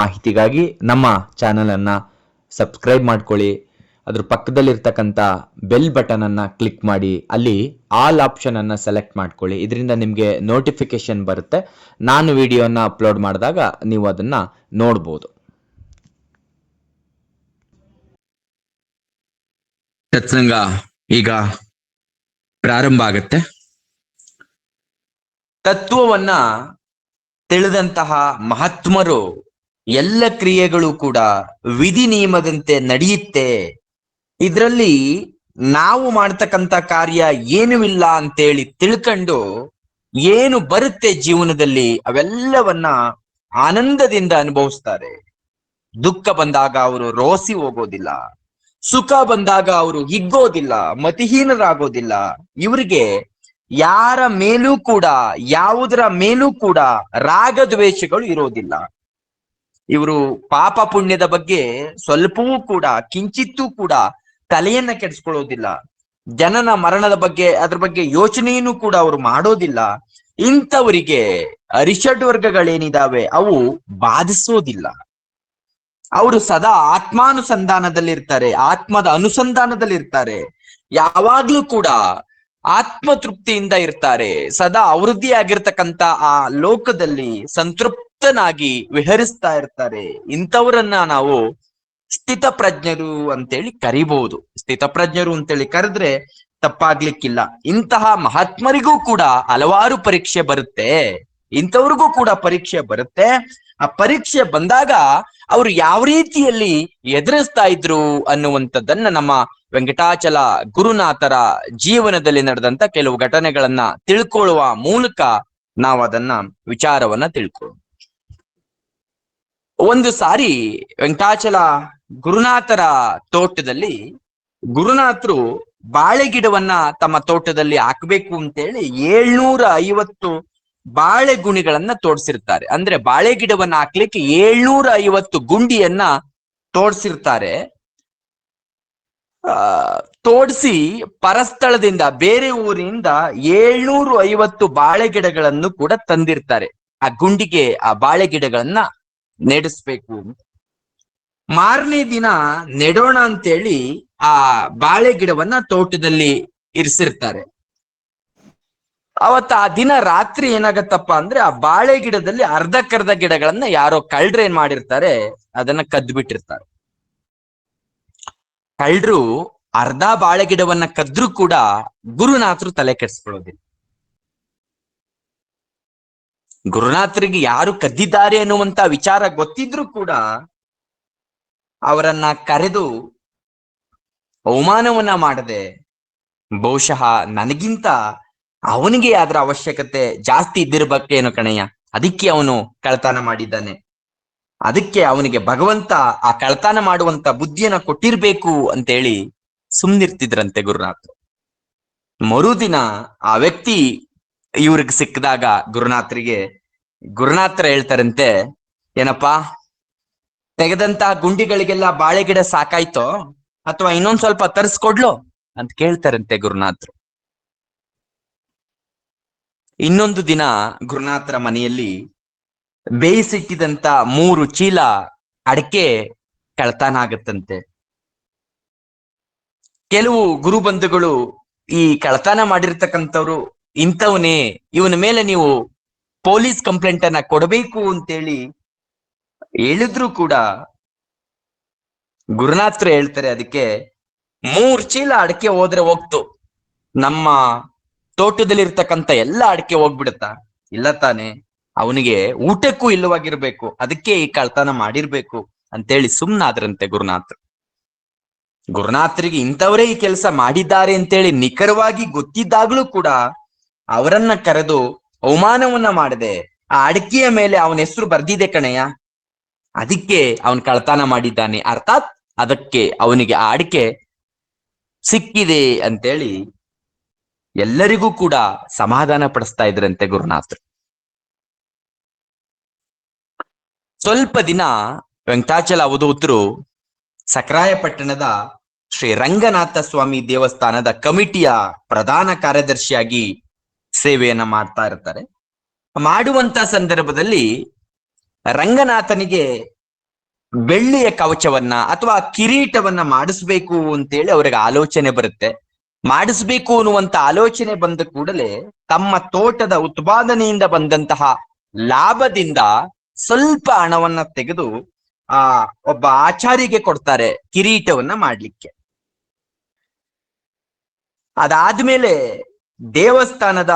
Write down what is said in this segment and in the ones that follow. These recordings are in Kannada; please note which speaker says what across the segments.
Speaker 1: ಮಾಹಿತಿಗಾಗಿ ನಮ್ಮ ಚಾನೆಲ್ ಅನ್ನ ಸಬ್ಸ್ಕ್ರೈಬ್ ಮಾಡ್ಕೊಳ್ಳಿ. ಅದ್ರ ಪಕ್ಕದಲ್ಲಿರ್ತಕ್ಕಂಥ ಬೆಲ್ ಬಟನ್ ಅನ್ನ ಕ್ಲಿಕ್ ಮಾಡಿ. ಅಲ್ಲಿ ಆಲ್ ಆಪ್ಷನ್ ಅನ್ನ ಸೆಲೆಕ್ಟ್ ಮಾಡ್ಕೊಳ್ಳಿ. ಇದರಿಂದ ನಿಮಗೆ ನೋಟಿಫಿಕೇಶನ್ ಬರುತ್ತೆ. ನಾನು ವಿಡಿಯೋನ ಅಪ್ಲೋಡ್ ಮಾಡಿದಾಗ ನೀವು ಅದನ್ನ ನೋಡ್ಬೋದು. ಸತ್ಸಂಗ ಈಗ ಪ್ರಾರಂಭ ಆಗತ್ತೆ. ತತ್ವವನ್ನ ತಿಳಿದಂತಹ ಮಹಾತ್ಮರು ಎಲ್ಲ ಕ್ರಿಯೆಗಳು ಕೂಡ ವಿಧಿ ನಿಯಮದಂತೆ ನಡೆಯುತ್ತೆ. ಇದರಲ್ಲಿ ನಾವು ಮಾಡ್ತಕ್ಕಂಥ ಕಾರ್ಯ ಏನೂ ಇಲ್ಲ ಅಂತೇಳಿ ತಿಳ್ಕೊಂಡು ಏನು ಬರುತ್ತೆ ಜೀವನದಲ್ಲಿ ಅವೆಲ್ಲವನ್ನ ಆನಂದದಿಂದ ಅನುಭವಿಸ್ತಾರೆ. ದುಃಖ ಬಂದಾಗ ಅವರು ರೋಸಿ ಹೋಗೋದಿಲ್ಲ. ಸುಖ ಬಂದಾಗ ಅವರು ಹಿಗ್ಗೋದಿಲ್ಲ, ಮತಿಹೀನರಾಗೋದಿಲ್ಲ. ಇವರಿಗೆ ಯಾರ ಮೇಲೂ ಕೂಡ, ಯಾವುದರ ಮೇಲೂ ಕೂಡ ರಾಗದ್ವೇಷಗಳು ಇರೋದಿಲ್ಲ. ಇವರು ಪಾಪ ಪುಣ್ಯದ ಬಗ್ಗೆ ಸ್ವಲ್ಪವೂ ಕೂಡ, ಕಿಂಚಿತ್ತೂ ಕೂಡ ತಲೆಯನ್ನ ಕೆಡಿಸ್ಕೊಳ್ಳೋದಿಲ್ಲ. ಜನನ ಮರಣದ ಬಗ್ಗೆ, ಅದ್ರ ಬಗ್ಗೆ ಯೋಚನೆಯನ್ನು ಕೂಡ ಅವರು ಮಾಡೋದಿಲ್ಲ. ಇಂಥವರಿಗೆ ಅರಿಷಡ್ ವರ್ಗಗಳೇನಿದಾವೆ, ಅವು ಬಾಧಿಸೋದಿಲ್ಲ. ಅವರು ಸದಾ ಆತ್ಮಾನುಸಂಧಾನದಲ್ಲಿರ್ತಾರೆ, ಆತ್ಮದ ಅನುಸಂಧಾನದಲ್ಲಿರ್ತಾರೆ. ಯಾವಾಗ್ಲೂ ಕೂಡ ಆತ್ಮ ತೃಪ್ತಿಯಿಂದ ಇರ್ತಾರೆ. ಸದಾ ಅವೃದ್ಧಿ ಆಗಿರ್ತಕ್ಕಂತ ಆ ಲೋಕದಲ್ಲಿ ಸಂತೃಪ್ತನಾಗಿ ವಿಹರಿಸ್ತಾ ಇರ್ತಾರೆ. ಇಂಥವರನ್ನ ನಾವು ಸ್ಥಿತಪ್ರಜ್ಞರು ಅಂತೇಳಿ ಕರಿಬಹುದು. ಸ್ಥಿತಪ್ರಜ್ಞರು ಅಂತೇಳಿ ಕರೆದ್ರೆ ತಪ್ಪಾಗ್ಲಿಕ್ಕಿಲ್ಲ. ಇಂತಹ ಮಹಾತ್ಮರಿಗೂ ಕೂಡ ಹಲವಾರು ಪರೀಕ್ಷೆ ಬರುತ್ತೆ. ಇಂಥವ್ರಿಗೂ ಕೂಡ ಪರೀಕ್ಷೆ ಬರುತ್ತೆ. ಆ ಪರೀಕ್ಷೆ ಬಂದಾಗ ಅವರು ಯಾವ ರೀತಿಯಲ್ಲಿ ಎದುರಿಸ್ತಾ ಇದ್ರು ಅನ್ನುವಂಥದ್ದನ್ನ ನಮ್ಮ ವೆಂಕಟಾಚಲ ಗುರುನಾಥರ ಜೀವನದಲ್ಲಿ ನಡೆದಂತ ಕೆಲವು ಘಟನೆಗಳನ್ನ ತಿಳ್ಕೊಳ್ಳುವ ಮೂಲಕ ನಾವು ಅದನ್ನ ವಿಚಾರವನ್ನ ತಿಳ್ಕೊಳ್ಳೋಣ. ಒಂದು ಸಾರಿ ವೆಂಕಟಾಚಲ ಗುರುನಾಥರ ತೋಟದಲ್ಲಿ, ಗುರುನಾಥರು ಬಾಳೆ ಗಿಡವನ್ನ ತಮ್ಮ ತೋಟದಲ್ಲಿ ಹಾಕ್ಬೇಕು ಅಂತೇಳಿ ಏಳ್ನೂರ ಐವತ್ತು ಬಾಳೆ ಗುಣಿಗಳನ್ನ ತೋಡ್ಸಿರ್ತಾರೆ. ಅಂದ್ರೆ ಬಾಳೆ ಗಿಡವನ್ನ ಹಾಕ್ಲಿಕ್ಕೆ ಏಳ್ನೂರ ಐವತ್ತು ಗುಂಡಿಯನ್ನ ತೋಡ್ಸಿರ್ತಾರೆ. ಆ, ತೋಡಿಸಿ ಪರಸ್ಥಳದಿಂದ, ಬೇರೆ ಊರಿನಿಂದ ಏಳ್ನೂರು ಐವತ್ತು ಬಾಳೆ ಗಿಡಗಳನ್ನು ಕೂಡ ತಂದಿರ್ತಾರೆ. ಆ ಗುಂಡಿಗೆ ಆ ಬಾಳೆ ಗಿಡಗಳನ್ನ ನೆಡೆಸ್ಬೇಕು. ಮಾರನೇ ದಿನ ನೆಡೋಣ ಅಂತೇಳಿ ಆ ಬಾಳೆ ಗಿಡವನ್ನ ತೋಟದಲ್ಲಿ ಇರಿಸಿರ್ತಾರೆ. ಅವತ್ತ ಆ ದಿನ ರಾತ್ರಿ ಏನಾಗತ್ತಪ್ಪ ಅಂದ್ರೆ ಆ ಬಾಳೆ ಗಿಡದಲ್ಲಿ ಅರ್ಧಕ್ಕರ್ಧ ಗಿಡಗಳನ್ನ ಯಾರೋ ಕಳ್ರು ಏನ್ ಮಾಡಿರ್ತಾರೆ, ಅದನ್ನ ಕದ್ದು ಬಿಟ್ಟಿರ್ತಾರೆ ಕಳ್ರು ಅರ್ಧ ಬಾಳೆ ಗಿಡವನ್ನ ಕದ್ರು ಕೂಡ ಗುರುನಾಥರು ತಲೆ ಕೆಡಿಸ್ಕೊಳ್ಳೋದಿಲ್ಲ. ಗುರುನಾಥರಿಗೆ ಯಾರು ಕದ್ದಿದ್ದಾರೆ ಅನ್ನುವಂತ ವಿಚಾರ ಗೊತ್ತಿದ್ರು ಕೂಡ ಅವರನ್ನ ಕರೆದು ಅವಮಾನವನ್ನ ಮಾಡದೆ ಬಹುಶಃ ನನಗಿಂತ ಅವನಿಗೆ ಅದರ ಅವಶ್ಯಕತೆ ಜಾಸ್ತಿ ಇದ್ದಿರ್ಬೇಕೇನು ಕಣಯ್ಯ? ಅದಕ್ಕೆ ಅವನು ಕಳ್ತನ ಮಾಡಿದ್ದಾನೆ. ಅದಕ್ಕೆ ಅವನಿಗೆ ಭಗವಂತ ಆ ಕಳ್ತನ ಮಾಡುವಂತ ಬುದ್ಧಿಯನ್ನ ಕೊಟ್ಟಿರ್ಬೇಕು ಅಂತೇಳಿ ಸುಮ್ನಿರ್ತಿದ್ರಂತೆ ಗುರುನಾಥ್ ಮರುದಿನ ಆ ವ್ಯಕ್ತಿ ಇವ್ರಿಗೆ ಸಿಕ್ಕಿದಾಗ ಗುರುನಾಥರಿಗೆ ಗುರುನಾಥರ ಹೇಳ್ತಾರಂತೆ, ಏನಪ್ಪಾ, ತೆಗೆದಂತ ಗುಂಡಿಗಳಿಗೆಲ್ಲ ಬಾಳೆ ಗಿಡ ಸಾಕಾಯ್ತೋ, ಅಥವಾ ಇನ್ನೊಂದ್ ಸ್ವಲ್ಪ ತರಿಸ್ಕೊಡ್ಲೋ ಅಂತ ಕೇಳ್ತಾರಂತೆ ಗುರುನಾಥರು ಇನ್ನೊಂದು ದಿನ ಗುರುನಾಥರ ಮನೆಯಲ್ಲಿ ಬೇಯಿಸಿಟ್ಟಿದಂತ ಮೂರು ಚೀಲ ಅಡಕೆ ಕಳ್ತನ ಆಗತ್ತಂತೆ ಕೆಲವು ಗುರುಬಂಧುಗಳು ಈ ಕಳ್ತನ ಮಾಡಿರ್ತಕ್ಕಂಥವ್ರು ಇಂಥವನೇ, ಇವನ ಮೇಲೆ ನೀವು ಪೊಲೀಸ್ ಕಂಪ್ಲೇಂಟ್ ಅನ್ನ ಕೊಡಬೇಕು ಅಂತೇಳಿ ಹೇಳಿದ್ರು ಕೂಡ ಗುರುನಾಥ್ರು ಹೇಳ್ತಾರೆ ಅದಕ್ಕೆ, ಮೂರ್ ಚೀಲ ಅಡಕೆ ಹೋದ್ರೆ ಹೋಗ್ತು. ನಮ್ಮ ತೋಟದಲ್ಲಿ ಇರ್ತಕ್ಕಂತ ಎಲ್ಲ ಅಡಕೆ ಹೋಗ್ಬಿಡುತ್ತಾ? ಇಲ್ಲ ತಾನೆ, ಅವನಿಗೆ ಊಟಕ್ಕೂ ಇಲ್ಲವಾಗಿರ್ಬೇಕು, ಅದಕ್ಕೆ ಈ ಕಳ್ತನ ಮಾಡಿರ್ಬೇಕು ಅಂತೇಳಿ ಸುಮ್ನಾದ್ರಂತೆ ಗುರುನಾಥ್. ಗುರುನಾಥರಿಗೆ ಇಂಥವರೇ ಈ ಕೆಲಸ ಮಾಡಿದ್ದಾರೆ ಅಂತೇಳಿ ನಿಖರವಾಗಿ ಗೊತ್ತಿದ್ದಾಗ್ಲೂ ಕೂಡ ಅವರನ್ನ ಕರೆದು ಅವಮಾನವನ್ನ ಮಾಡಿದೆ. ಆ ಅಡಕೆಯ ಮೇಲೆ ಅವನ ಹೆಸರು ಬರ್ದಿದೆ ಕಣಯ್ಯ. ಅದಕ್ಕೆ ಅವನ್ ಕಳ್ತನ ಮಾಡಿದ್ದಾನೆ. ಅರ್ಥಾತ್ ಅದಕ್ಕೆ ಅವನಿಗೆ ಆ ಅಡಿಕೆ ಸಿಕ್ಕಿದೆ ಅಂತೇಳಿ ಎಲ್ಲರಿಗೂ ಕೂಡ ಸಮಾಧಾನ ಪಡಿಸ್ತಾ ಇದ್ರಂತೆ ಗುರುನಾಥರು. ಸ್ವಲ್ಪ ದಿನ ವೆಂಕಟಾಚಲ ಅವಧೂತರು ಸಕ್ರಾಯಪಟ್ಟಣದ ಶ್ರೀ ರಂಗನಾಥ ಸ್ವಾಮಿ ದೇವಸ್ಥಾನದ ಕಮಿಟಿಯ ಪ್ರಧಾನ ಕಾರ್ಯದರ್ಶಿಯಾಗಿ ಸೇವೆಯನ್ನ ಮಾಡ್ತಾ ಇರ್ತಾರೆ. ಮಾಡುವಂತ ಸಂದರ್ಭದಲ್ಲಿ ರಂಗನಾಥನಿಗೆ ಬೆಳ್ಳಿಯ ಕವಚವನ್ನ ಅಥವಾ ಕಿರೀಟವನ್ನ ಮಾಡಿಸ್ಬೇಕು ಅಂತೇಳಿ ಅವ್ರಿಗೆ ಆಲೋಚನೆ ಬರುತ್ತೆ. ಮಾಡಿಸ್ಬೇಕು ಅನ್ನುವಂತ ಆಲೋಚನೆ ಬಂದ ಕೂಡಲೇ ತಮ್ಮ ತೋಟದ ಉತ್ಪಾದನೆಯಿಂದ ಬಂದಂತಹ ಲಾಭದಿಂದ ಸ್ವಲ್ಪ ಹಣವನ್ನ ತೆಗೆದು ಆ ಒಬ್ಬ ಆಚಾರಿಗೆ ಕೊಡ್ತಾರೆ ಕಿರೀಟವನ್ನ ಮಾಡ್ಲಿಕ್ಕೆ. ಅದಾದ್ಮೇಲೆ ದೇವಸ್ಥಾನದ,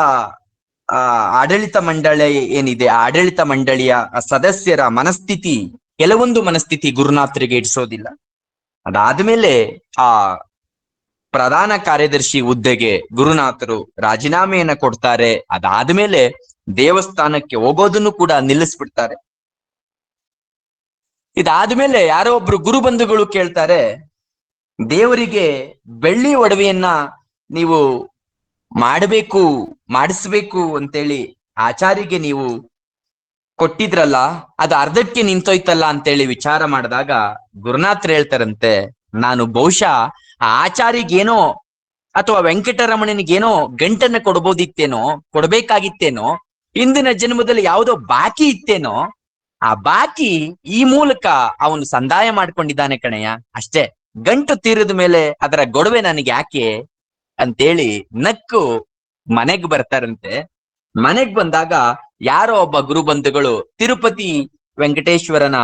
Speaker 1: ಆ, ಆಡಳಿತ ಮಂಡಳಿ ಏನಿದೆ ಆಡಳಿತ ಮಂಡಳಿಯ ಸದಸ್ಯರ ಮನಸ್ಥಿತಿ, ಕೆಲವೊಂದು ಮನಸ್ಥಿತಿ ಗುರುನಾಥರಿಗೆ ಇಡಿಸೋದಿಲ್ಲ. ಅದಾದ್ಮೇಲೆ ಆ ಪ್ರಧಾನ ಕಾರ್ಯದರ್ಶಿ ಹುದ್ದೆಗೆ ಗುರುನಾಥರು ರಾಜೀನಾಮೆಯನ್ನ ಕೊಡ್ತಾರೆ. ಅದಾದ್ಮೇಲೆ ದೇವಸ್ಥಾನಕ್ಕೆ ಹೋಗೋದನ್ನು ಕೂಡ ನಿಲ್ಲಿಸ್ಬಿಡ್ತಾರೆ. ಇದಾದ್ಮೇಲೆ ಯಾರೋ ಒಬ್ರು ಗುರು ಬಂಧುಗಳು ಕೇಳ್ತಾರೆ, ದೇವರಿಗೆ ಬೆಳ್ಳಿ ಒಡವೆಯನ್ನ ನೀವು ಮಾಡಬೇಕು, ಮಾಡಿಸ್ಬೇಕು ಅಂತೇಳಿ ಆಚಾರಿಗೆ ನೀವು ಕೊಟ್ಟಿದ್ರಲ್ಲ, ಅದು ಅರ್ಧಕ್ಕೆ ನಿಂತೋಯ್ತಲ್ಲ ಅಂತೇಳಿ ವಿಚಾರ ಮಾಡಿದಾಗ ಗುರುನಾಥ್ರು ಹೇಳ್ತಾರಂತೆ, ನಾನು ಬಹುಶಃ ಆ ಆಚಾರಿಗೇನೋ ಅಥವಾ ವೆಂಕಟರಮಣನಿಗೇನೋ ಗಂಟನ್ನ ಕೊಡ್ಬೋದಿತ್ತೇನೋ, ಕೊಡ್ಬೇಕಾಗಿತ್ತೇನೋ, ಇಂದಿನ ಜನ್ಮದಲ್ಲಿ ಯಾವುದೋ ಬಾಕಿ ಇತ್ತೇನೋ, ಆ ಬಾಕಿ ಈ ಮೂಲಕ ಅವನು ಸಂದಾಯ ಮಾಡ್ಕೊಂಡಿದ್ದಾನೆ ಕಣಯ್ಯ. ಅಷ್ಟೇ, ಗಂಟು ತೀರಿದ ಮೇಲೆ ಅದರ ಗೊಡವೆ ನನಗೆ ಯಾಕೆ ಅಂತೇಳಿ ನಕ್ಕು ಮನೆಗ್ ಬರ್ತಾರಂತೆ. ಮನೆಗ್ ಬಂದಾಗ ಯಾರೋ ಒಬ್ಬ ಗುರು ಬಂಧುಗಳು ತಿರುಪತಿ ವೆಂಕಟೇಶ್ವರನ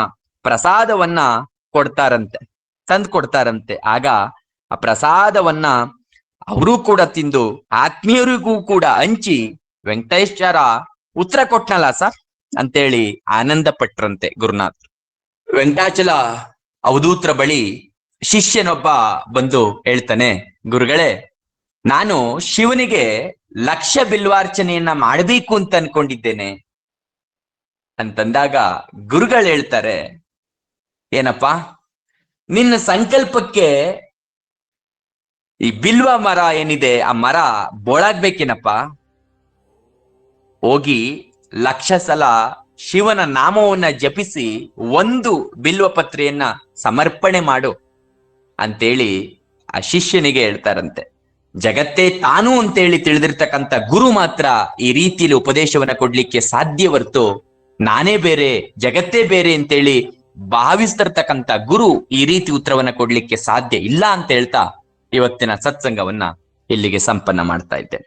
Speaker 1: ಪ್ರಸಾದವನ್ನ ಕೊಡ್ತಾರಂತೆ, ತಂದ್ ಕೊಡ್ತಾರಂತೆ. ಆಗ ಆ ಪ್ರಸಾದವನ್ನ ಅವರೂ ಕೂಡ ತಿಂದು ಆತ್ಮೀಯರಿಗೂ ಕೂಡ ಹಂಚಿ ವೆಂಕಟೇಶ್ವರ ಉತ್ತರ ಕೊಟ್ನಲ್ಲ ಸರ್? ಅಂತೇಳಿ ಆನಂದ ಪಟ್ರಂತೆ ಗುರುನಾಥ್ ವೆಂಕಟಾಚಲ ಅವಧೂತ್ರ ಬಳಿ ಶಿಷ್ಯನೊಬ್ಬ ಬಂದು ಹೇಳ್ತಾನೆ, ಗುರುಗಳೇ ನಾನು ಶಿವನಿಗೆ ಲಕ್ಷ ಬಿಲ್ವಾರ್ಚನೆಯನ್ನ ಮಾಡಬೇಕು ಅಂತ ಅನ್ಕೊಂಡಿದ್ದೇನೆ. ಅಂತಂದಾಗ ಗುರುಗಳು ಹೇಳ್ತಾರೆ, ಏನಪ್ಪಾ, ನಿನ್ನ ಸಂಕಲ್ಪಕ್ಕೆ ಈ ಬಿಲ್ವ ಮರ ಏನಿದೆ, ಆ ಮರ ಬೋಳಾಗ್ಬೇಕೇನಪ್ಪ? ಹೋಗಿ ಲಕ್ಷ ಸಲ ಶಿವನ ನಾಮವನ್ನ ಜಪಿಸಿ ಒಂದು ಬಿಲ್ವ ಪತ್ರೆಯನ್ನ ಸಮರ್ಪಣೆ ಮಾಡು ಅಂತೇಳಿ ಆ ಶಿಷ್ಯನಿಗೆ ಹೇಳ್ತಾರಂತೆ. ಜಗತ್ತೇ ತಾನು ಅಂತೇಳಿ ತಿಳಿದಿರ್ತಕ್ಕಂಥ ಗುರು ಮಾತ್ರ ಈ ರೀತಿಯಲ್ಲಿ ಉಪದೇಶವನ್ನ ಕೊಡ್ಲಿಕ್ಕೆ ಸಾಧ್ಯ ಹೊರ್ತು ನಾನೇ ಬೇರೆ, ಜಗತ್ತೇ ಬೇರೆ ಅಂತೇಳಿ ಭಾವಿಸ್ತಿರ್ತಕ್ಕಂಥ ಗುರು ಈ ರೀತಿ ಉತ್ತರವನ್ನ ಕೊಡ್ಲಿಕ್ಕೆ ಸಾಧ್ಯ ಇಲ್ಲ ಅಂತ ಹೇಳ್ತಾ ಇವತ್ತಿನ ಸತ್ಸಂಗವನ್ನ ಇಲ್ಲಿಗೆ ಸಂಪನ್ನ ಮಾಡ್ತಾ ಇದ್ದೇನೆ.